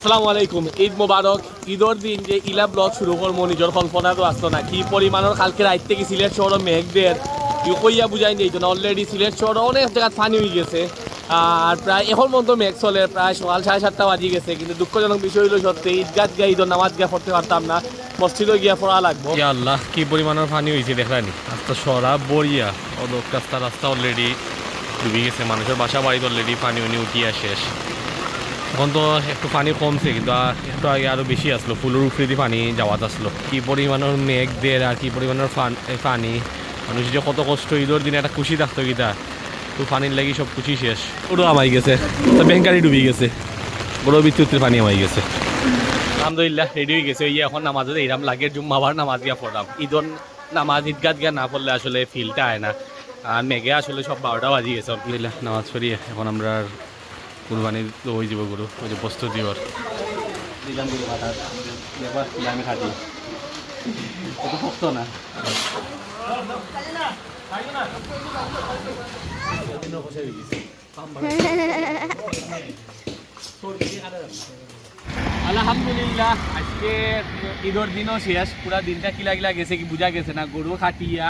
আসসালামু আলাইকুম, ঈদ মোবারক, ঈদর দিন যে ইলা ব্লগ শুরু করব নিজের কল্পনা তো আসতো না। কি পরিমাণের কালকে রাত থেকে সিলেট শহর মেঘদের কইয়া বুঝাই নেই তো না অলরেডি সিলেট শহর অনেক জায়গা পানি হয়ে গেছে। আর প্রায় এখন পর্যন্ত মেঘ চলে, প্রায় সকাল সাড়ে সাতটা বাজি গেছে, কিন্তু দুঃখজনক বিষয় হলো সত্যি, ঈদগাহ গিয়া ঈদর নামাজ গিয়া পড়তে পারতাম না, মসজিদও গিয়া পড়া লাগবো। আল্লাহ, কি পরিমাণের পানি হয়েছে দেখানি রাস্তা সরা বড়িয়া অদক রাস্তা রাস্তা অলরেডি ডুবে গেছে, মানুষের বাসা বাড়িতে অলরেডি পানি উনি উঠিয়া শেষ। এখন তো একটু পানি কমছে, কিন্তু একটু আগে আরও বেশি আসলো। ফুলের উপরে দিয়ে পানি যাওয়াত আসলো। কি পরিমাণের মেঘ দের আর কি পরিমাণের পানি। মানুষ যে কত কষ্ট, ঈদের দিনে একটা খুশি থাকতো গীতা তো পানির লাগি সব খুশি শেষ। পুরো আমাই গেছে, তো ব্যাংকারি ডুবে গেছে। বড় বিদ্যুতের পানি আমাই গেছে। আলহামদুলিল্লাহ রেডি হয়ে গেছে। ইয়ে এখন নামাজে এইরাম লাগে, জুম্মাবার নামাজ গিয়া পড়লাম। ঈদর নামাজ ঈদগাহ গিয়া না পড়লে আসলে ফিলটা আয় না। আর মেঘে আসলে সব বারোটা বাজি গেছে। আলহামদুলিল্লাহ, নামাজ পড়িয়ে এখন আমরা কুরবানি ওই যাব গুরু ওই যে প্রস্তুতি ওর দিলামগুলো কাটা দেখবার আমি খাটি কত শক্ত না। আলহামদুলিল্লাহ আজকে ঈদের দিনও শেষ। পুরা দিনটা কিলা কিলা গেছে কি বুঝা গেছে না গরু খাটিয়া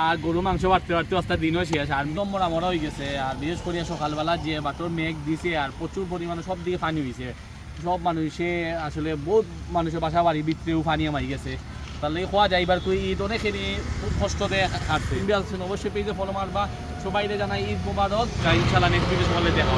আর গরু মাংস বাড়তে বাড়তে আস্তে দিনও শেষ। আর নম্বর আমার হয়ে গেছে, আর বিশেষ করে সকালবেলা যে বাটর মেঘ দিছে, আর প্রচুর পরিমাণে সব দিকে পানি হয়েছে সব মানুষে আসলে বহুত মানুষের বাসা বাড়ি ভিতরেও পানি আমাই গেছে। তাহলে খোয়া যাইবার তুই ঈদ অনেকখানি খুব কষ্ট দিয়ে কাটছে। ইন্ডিয়া অবশ্যই পেজে ফলো মারবা। সবাই জানাই ঈদ মোবারক। ইনশাল্লাহ নেক্সট ভিডিও সকালে দেখা।